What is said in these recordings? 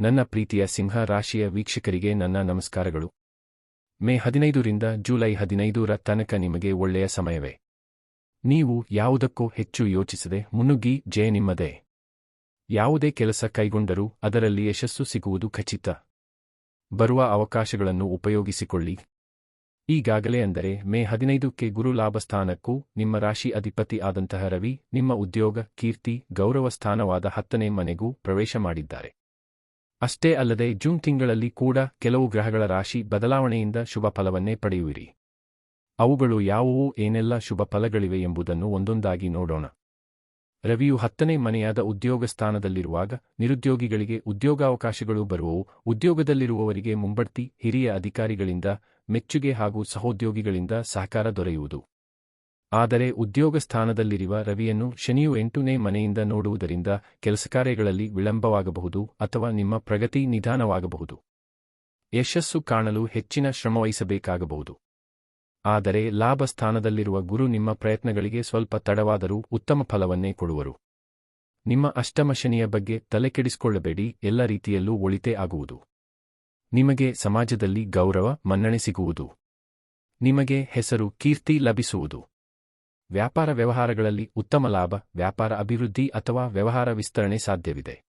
ನನ್ನ ಪ್ರೀತಿಯ ಸಿಂಹ ರಾಶಿಯ ವೀಕ್ಷಕರಿಗೆ ನನ್ನ ನಮಸ್ಕಾರಗಳು. ಮೇ ಹದಿನೈದರಿಂದ ಜುಲೈ ಹದಿನೈದರ ತನಕ ನಿಮಗೆ ಒಳ್ಳೆಯ ಸಮಯವೇ. ನೀವು ಯಾವುದಕ್ಕೂ ಹೆಚ್ಚು ಯೋಚಿಸದೆ ಮುನುಗಿ ಜಯ ನಿಮ್ಮದೇ. ಯಾವುದೇ ಕೆಲಸ ಕೈಗೊಂಡರೂ ಅದರಲ್ಲಿ ಯಶಸ್ಸು ಸಿಗುವುದು ಖಚಿತ. ಬರುವ ಅವಕಾಶಗಳನ್ನು ಉಪಯೋಗಿಸಿಕೊಳ್ಳಿ. ಈಗಾಗಲೇ ಅಂದರೆ ಮೇ ಹದಿನೈದಕ್ಕೆ ಗುರು ಲಾಭಸ್ಥಾನಕ್ಕೂ ನಿಮ್ಮ ರಾಶಿ ಅಧಿಪತಿ ಆದಂತಹ ರವಿ ನಿಮ್ಮ ಉದ್ಯೋಗ, ಕೀರ್ತಿ, ಗೌರವ ಸ್ಥಾನವಾದ ಹತ್ತನೇ ಮನೆಗೂ ಪ್ರವೇಶ ಮಾಡಿದ್ದಾರೆ. ಅಷ್ಟೇ ಅಲ್ಲದೆ ಜೂನ್ ತಿಂಗಳಲ್ಲಿ ಕೂಡ ಕೆಲವು ಗ್ರಹಗಳ ರಾಶಿ ಬದಲಾವಣೆಯಿಂದ ಶುಭ ಫಲವನ್ನೇ ಪಡೆಯುವಿರಿ. ಅವುಗಳು ಯಾವುವು, ಏನೆಲ್ಲ ಶುಭ ಫಲಗಳಿವೆ ಎಂಬುದನ್ನು ಒಂದೊಂದಾಗಿ ನೋಡೋಣ. ರವಿಯು ಹತ್ತನೇ ಮನೆಯಾದ ಉದ್ಯೋಗ ಸ್ಥಾನದಲ್ಲಿರುವಾಗ ನಿರುದ್ಯೋಗಿಗಳಿಗೆ ಉದ್ಯೋಗಾವಕಾಶಗಳು ಬರುವವು. ಉದ್ಯೋಗದಲ್ಲಿರುವವರಿಗೆ ಮುಂಬಡ್ತಿ, ಹಿರಿಯ ಅಧಿಕಾರಿಗಳಿಂದ, ಮೆಚ್ಚುಗೆ ಹಾಗೂ ಸಹೋದ್ಯೋಗಿಗಳಿಂದ ಸಹಕಾರ ದೊರೆಯುವುದು. ಆದರೆ ಉದ್ಯೋಗ ಸ್ಥಾನದಲ್ಲಿರುವ ರವಿಯನ್ನು ಶನಿಯು ಎಂಟುನೇ ಮನೆಯಿಂದ ನೋಡುವುದರಿಂದ ಕೆಲಸ ಕಾರ್ಯಗಳಲ್ಲಿ ವಿಳಂಬವಾಗಬಹುದು ಅಥವಾ ನಿಮ್ಮ ಪ್ರಗತಿ ನಿಧಾನವಾಗಬಹುದು. ಯಶಸ್ಸು ಕಾಣಲು ಹೆಚ್ಚಿನ ಶ್ರಮವಹಿಸಬೇಕಾಗಬಹುದು ಆದರೆ ಲಾಭ ಸ್ಥಾನದಲ್ಲಿರುವ ಗುರು ನಿಮ್ಮ ಪ್ರಯತ್ನಗಳಿಗೆ ಸ್ವಲ್ಪ ತಡವಾದರೂ ಉತ್ತಮ ಫಲವನ್ನೇ ಕೊಡುವರು. ನಿಮ್ಮ ಅಷ್ಟಮ ಶನಿಯ ಬಗ್ಗೆ ತಲೆಕೆಡಿಸಿಕೊಳ್ಳಬೇಡಿ ಎಲ್ಲ ರೀತಿಯಲ್ಲೂ ಒಳಿತೇ ಆಗುವುದು. ನಿಮಗೆ ಸಮಾಜದಲ್ಲಿ ಗೌರವ, ಮನ್ನಣೆ ಸಿಗುವುದು. ನಿಮಗೆ ಹೆಸರು, ಕೀರ್ತಿ ಲಭಿಸುವುದು. ವ್ಯಾಪಾರ ವ್ಯವಹಾರಗಳಲ್ಲಿ ಉತ್ತಮ ಲಾಭ, ವ್ಯಾಪಾರ ಅಭಿವೃದ್ಧಿ ಅಥವಾ ವ್ಯವಹಾರ ವಿಸ್ತರಣೆ ಸಾಧ್ಯವಿದೆ.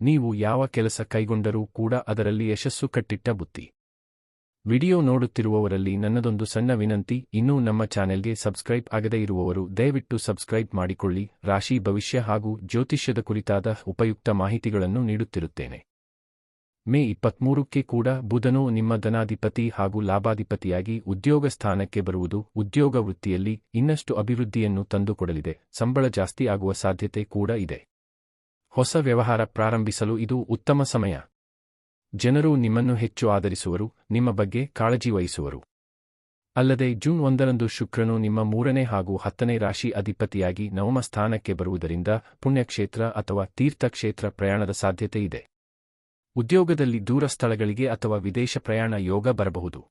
ನೀವು ಯಾವ ಕೆಲಸ ಕೈಗೊಂಡರೂ ಕೂಡ ಅದರಲ್ಲಿ ಯಶಸ್ಸು ಕಟ್ಟಿಟ್ಟ ಬುತ್ತಿ. ವಿಡಿಯೋ ನೋಡುತ್ತಿರುವವರಲ್ಲಿ ನನ್ನದೊಂದು ಸಣ್ಣ ವಿನಂತಿ, ಇನ್ನೂ ನಮ್ಮ ಚಾನೆಲ್ಗೆ ಸಬ್ಸ್ಕ್ರೈಬ್ ಆಗದೇ ಇರುವವರು ದಯವಿಟ್ಟು ಸಬ್ಸ್ಕ್ರೈಬ್ ಮಾಡಿಕೊಳ್ಳಿ. ರಾಶಿ ಭವಿಷ್ಯ ಹಾಗೂ ಜ್ಯೋತಿಷ್ಯದ ಕುರಿತಾದ ಉಪಯುಕ್ತ ಮಾಹಿತಿಗಳನ್ನು ನೀಡುತ್ತಿರುತ್ತೇನೆ. ಮೇ ಇಪ್ಪತ್ಮೂರಕ್ಕೆ ಕೂಡ ಬುಧನು ನಿಮ್ಮ ಧನಾಧಿಪತಿ ಹಾಗೂ ಲಾಭಾಧಿಪತಿಯಾಗಿ ಉದ್ಯೋಗ ಸ್ಥಾನಕ್ಕೆ ಬರುವುದು ಉದ್ಯೋಗ ವೃತ್ತಿಯಲ್ಲಿ ಇನ್ನಷ್ಟು ಅಭಿವೃದ್ಧಿಯನ್ನು ತಂದುಕೊಡಲಿದೆ. ಸಂಬಳ ಜಾಸ್ತಿ ಆಗುವ ಸಾಧ್ಯತೆ ಕೂಡ ಇದೆ. ಹೊಸ ವ್ಯವಹಾರ ಪ್ರಾರಂಭಿಸಲು ಇದು ಉತ್ತಮ ಸಮಯ. ಜನರು ನಿಮ್ಮನ್ನು ಹೆಚ್ಚು ಆಧರಿಸುವರು, ನಿಮ್ಮ ಬಗ್ಗೆ ಕಾಳಜಿ ವಹಿಸುವರು. ಅಲ್ಲದೆ ಜೂನ್ ಒಂದರಂದು ಶುಕ್ರನು ನಿಮ್ಮ ಮೂರನೇ ಹಾಗೂ ಹತ್ತನೇ ರಾಶಿ ಅಧಿಪತಿಯಾಗಿ ನವಮ ಸ್ಥಾನಕ್ಕೆ ಬರುವುದರಿಂದ ಪುಣ್ಯಕ್ಷೇತ್ರ ಅಥವಾ ತೀರ್ಥಕ್ಷೇತ್ರ ಪ್ರಯಾಣದ ಸಾಧ್ಯತೆ ಇದೆ. ಉದ್ಯೋಗದಲ್ಲಿ ದೂರ ಸ್ಥಳಗಳಿಗೆ ಅಥವಾ ವಿದೇಶ ಪ್ರಯಾಣ ಯೋಗ ಬರಬಹುದು.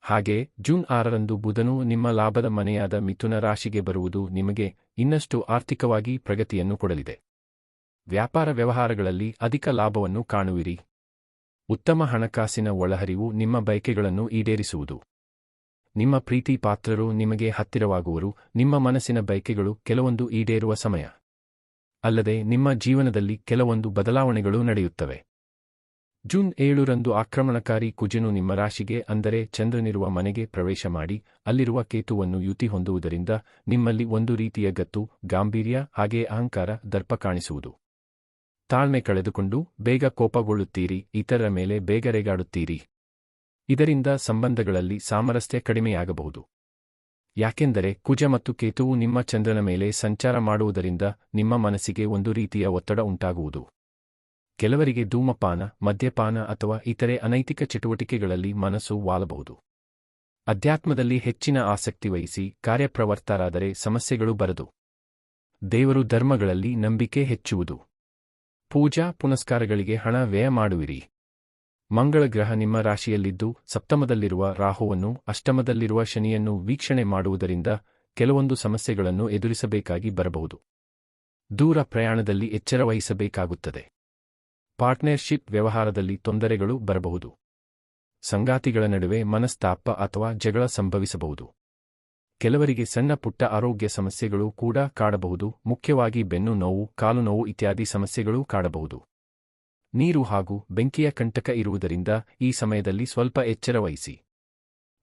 ಹಾಗೆ, ಜೂನ್ ಆರರಂದು ಬುಧನು ನಿಮ್ಮ ಲಾಭದ ಮನೆಯಾದ ಮಿಥುನ ರಾಶಿಗೆ ಬರುವುದು ನಿಮಗೆ ಇನ್ನಷ್ಟು ಆರ್ಥಿಕವಾಗಿ ಪ್ರಗತಿಯನ್ನು ಕೊಡಲಿದೆ. ವ್ಯಾಪಾರ ವ್ಯವಹಾರಗಳಲ್ಲಿ ಅಧಿಕ ಲಾಭವನ್ನು ಕಾಣುವಿರಿ. ಉತ್ತಮ ಹಣಕಾಸಿನ ಒಳಹರಿವು ನಿಮ್ಮ ಬಯಕೆಗಳನ್ನು ಈಡೇರಿಸುವುದು. ನಿಮ್ಮ ಪ್ರೀತಿ ಪಾತ್ರರು ನಿಮಗೆ ಹತ್ತಿರವಾಗುವರು, ನಿಮ್ಮ ಮನಸ್ಸಿನ ಬಯಕೆಗಳು ಕೆಲವೊಂದು ಈಡೇರುವ ಸಮಯ. ಅಲ್ಲದೆ, ನಿಮ್ಮ ಜೀವನದಲ್ಲಿ ಕೆಲವೊಂದು ಬದಲಾವಣೆಗಳು ನಡೆಯುತ್ತವೆ. ಜೂನ್ ಏಳರಂದು ಆಕ್ರಮಣಕಾರಿ ಕುಜನು ನಿಮ್ಮ ರಾಶಿಗೆ, ಅಂದರೆ ಚಂದ್ರನಿರುವ ಮನೆಗೆ ಪ್ರವೇಶ ಮಾಡಿ, ಅಲ್ಲಿರುವ ಕೇತುವನ್ನು ಯುತಿ ಹೊಂದುವುದರಿಂದ ನಿಮ್ಮಲ್ಲಿ ಒಂದು ರೀತಿಯ ಗತ್ತು, ಗಾಂಭೀರ್ಯ, ಹಾಗೆ ಅಹಂಕಾರ, ದರ್ಪ ಕಾಣಿಸುವುದು. ತಾಳ್ಮೆ ಕಳೆದುಕೊಂಡು ಬೇಗ ಕೋಪಗೊಳ್ಳುತ್ತೀರಿ, ಇತರರ ಮೇಲೆ ಬೇಗ ರೇಗಾಡುತ್ತೀರಿ ಇದರಿಂದ ಸಂಬಂಧಗಳಲ್ಲಿ ಸಾಮರಸ್ಯ ಕಡಿಮೆಯಾಗಬಹುದು. ಯಾಕೆಂದರೆ ಕುಜ ಮತ್ತು ಕೇತುವು ನಿಮ್ಮ ಚಂದ್ರನ ಮೇಲೆ ಸಂಚಾರ ಮಾಡುವುದರಿಂದ ನಿಮ್ಮ ಮನಸ್ಸಿಗೆ ಒಂದು ರೀತಿಯ ಒತ್ತಡ ಉಂಟಾಗುವುದು. ಕೆಲವರಿಗೆ ಧೂಮಪಾನ, ಮದ್ಯಪಾನ ಅಥವಾ ಇತರೆ ಅನೈತಿಕ ಚಟುವಟಿಕೆಗಳಲ್ಲಿ ಮನಸ್ಸು ವಾಲಬಹುದು. ಅಧ್ಯಾತ್ಮದಲ್ಲಿ ಹೆಚ್ಚಿನ ಆಸಕ್ತಿ ವಹಿಸಿ ಕಾರ್ಯಪ್ರವರ್ತರಾದರೆ ಸಮಸ್ಯೆಗಳು ಬರದು. ದೇವರು ಧರ್ಮಗಳಲ್ಲಿ ನಂಬಿಕೆ ಹೆಚ್ಚುವುದು. ಪೂಜಾ ಪುನಸ್ಕಾರಗಳಿಗೆ ಹಣ ವ್ಯಯ ಮಾಡುವಿರಿ. ಮಂಗಳ ಗ್ರಹ ನಿಮ್ಮ ರಾಶಿಯಲ್ಲಿದ್ದು ಸಪ್ತಮದಲ್ಲಿರುವ ರಾಹುವನ್ನು ಅಷ್ಟಮದಲ್ಲಿರುವ ಶನಿಯನ್ನು ವೀಕ್ಷಣೆ ಮಾಡುವುದರಿಂದ ಕೆಲವೊಂದು ಸಮಸ್ಯೆಗಳನ್ನು ಎದುರಿಸಬೇಕಾಗಿ ಬರಬಹುದು. ದೂರ ಪ್ರಯಾಣದಲ್ಲಿ ಎಚ್ಚರ ವಹಿಸಬೇಕಾಗುತ್ತದೆ. ಪಾರ್ಟ್ನರ್ಶಿಪ್ ವ್ಯವಹಾರದಲ್ಲಿ ತೊಂದರೆಗಳು ಬರಬಹುದು. ಸಂಗಾತಿಗಳ ನಡುವೆ ಮನಸ್ತಾಪ ಅಥವಾ ಜಗಳ ಸಂಭವಿಸಬಹುದು. ಕೆಲವರಿಗೆ ಸಣ್ಣ ಪುಟ್ಟ ಆರೋಗ್ಯ ಸಮಸ್ಯೆಗಳು ಕೂಡ ಕಾಡಬಹುದು, ಮುಖ್ಯವಾಗಿ ಬೆನ್ನು ನೋವು, ಕಾಲು ನೋವು ಇತ್ಯಾದಿ ಸಮಸ್ಯೆಗಳು ಕಾಡಬಹುದು. ನೀರು ಹಾಗೂ ಬೆಂಕಿಯ ಕಂಟಕ ಇರುವುದರಿಂದ ಈ ಸಮಯದಲ್ಲಿ ಸ್ವಲ್ಪ ಎಚ್ಚರ ವಹಿಸಿ.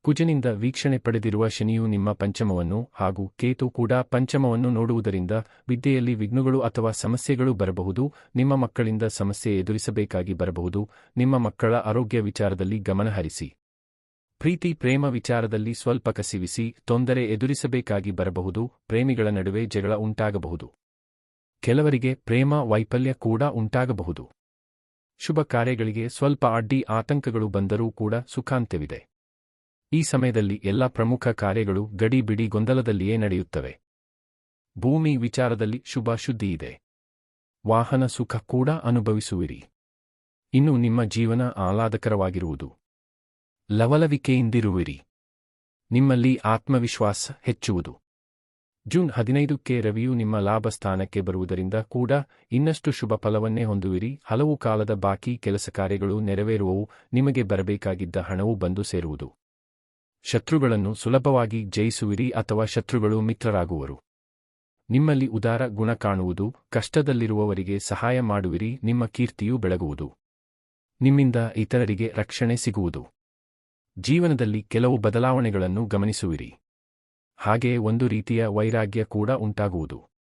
ಕುಜನಿಂದ ವೀಕ್ಷಣೆ ಪಡೆದಿರುವ ಶನಿಯು ನಿಮ್ಮ ಪಂಚಮವನ್ನು ಹಾಗೂ ಕೇತು ಕೂಡ ಪಂಚಮವನ್ನು ನೋಡುವುದರಿಂದ ವಿದ್ಯೆಯಲ್ಲಿ ವಿಘ್ನಗಳು ಅಥವಾ ಸಮಸ್ಯೆಗಳು ಬರಬಹುದು, ನಿಮ್ಮ ಮಕ್ಕಳಿಂದ ಸಮಸ್ಯೆ ಎದುರಿಸಬೇಕಾಗಿ ಬರಬಹುದು, ನಿಮ್ಮ ಮಕ್ಕಳ ಆರೋಗ್ಯ ವಿಚಾರದಲ್ಲಿ ಗಮನಹರಿಸಿ ಪ್ರೀತಿ ಪ್ರೇಮ ವಿಚಾರದಲ್ಲಿ ಸ್ವಲ್ಪ ಕಸಿವಿಸಿ, ತೊಂದರೆ ಎದುರಿಸಬೇಕಾಗಿ ಬರಬಹುದು, ಪ್ರೇಮಿಗಳ ನಡುವೆ ಜಗಳ ಉಂಟಾಗಬಹುದು. ಕೆಲವರಿಗೆ ಪ್ರೇಮ ವೈಫಲ್ಯ ಕೂಡ ಉಂಟಾಗಬಹುದು. ಶುಭ ಕಾರ್ಯಗಳಿಗೆ ಸ್ವಲ್ಪ ಅಡ್ಡಿ ಆತಂಕಗಳು ಬಂದರೂ ಕೂಡ ಸುಖಾಂತ್ಯವಿದೆ. ಈ ಸಮಯದಲ್ಲಿ ಎಲ್ಲ ಪ್ರಮುಖ ಕಾರ್ಯಗಳು ಗಡಿ ಬಿಡಿ ಗೊಂದಲದಲ್ಲಿಯೇ ನಡೆಯುತ್ತವೆ. ಭೂಮಿ ವಿಚಾರದಲ್ಲಿ ಶುಭ ಶುದ್ಧಿ ಇದೆ. ವಾಹನ ಸುಖ ಕೂಡ ಅನುಭವಿಸುವಿರಿ. ಇನ್ನು ನಿಮ್ಮ ಜೀವನ ಆಹ್ಲಾದಕರವಾಗಿರುವುದು. ಲವಲವಿಕೆಯಿಂದಿರುವಿರಿ. ನಿಮ್ಮಲ್ಲಿ ಆತ್ಮವಿಶ್ವಾಸ ಹೆಚ್ಚುವುದು. ಜೂನ್ ಹದಿನೈದಕ್ಕೆ ರವಿಯು ನಿಮ್ಮ ಲಾಭ ಸ್ಥಾನಕ್ಕೆ ಬರುವುದರಿಂದ ಕೂಡ ಇನ್ನಷ್ಟು ಶುಭ ಫಲವನ್ನೇ ಹೊಂದುವಿರಿ. ಹಲವು ಕಾಲದ ಬಾಕಿ ಕೆಲಸ ಕಾರ್ಯಗಳು ನೆರವೇರುವವು. ನಿಮಗೆ ಬರಬೇಕಾಗಿದ್ದ ಹಣವು ಬಂದು ಸೇರುವುದು. ಶತ್ರುಗಳನ್ನು ಸುಲಭವಾಗಿ ಜಯಿಸುವಿರಿ ಅಥವಾ ಶತ್ರುಗಳು ಮಿತ್ರರಾಗುವರು. ನಿಮ್ಮಲ್ಲಿ ಉದಾರ ಗುಣ ಕಾಣುವುದು, ಕಷ್ಟದಲ್ಲಿರುವವರಿಗೆ ಸಹಾಯ ಮಾಡುವಿರಿ, ನಿಮ್ಮ ಕೀರ್ತಿಯು ಬೆಳಗುವುದು. ನಿಮ್ಮಿಂದ ಇತರರಿಗೆ ರಕ್ಷಣೆ ಸಿಗುವುದು. ಜೀವನದಲ್ಲಿ ಕೆಲವು ಬದಲಾವಣೆಗಳನ್ನು ಗಮನಿಸುವಿರಿ. ಹಾಗೆಯೇ ಒಂದು ರೀತಿಯ ವೈರಾಗ್ಯ ಕೂಡ ಉಂಟಾಗುವುದು.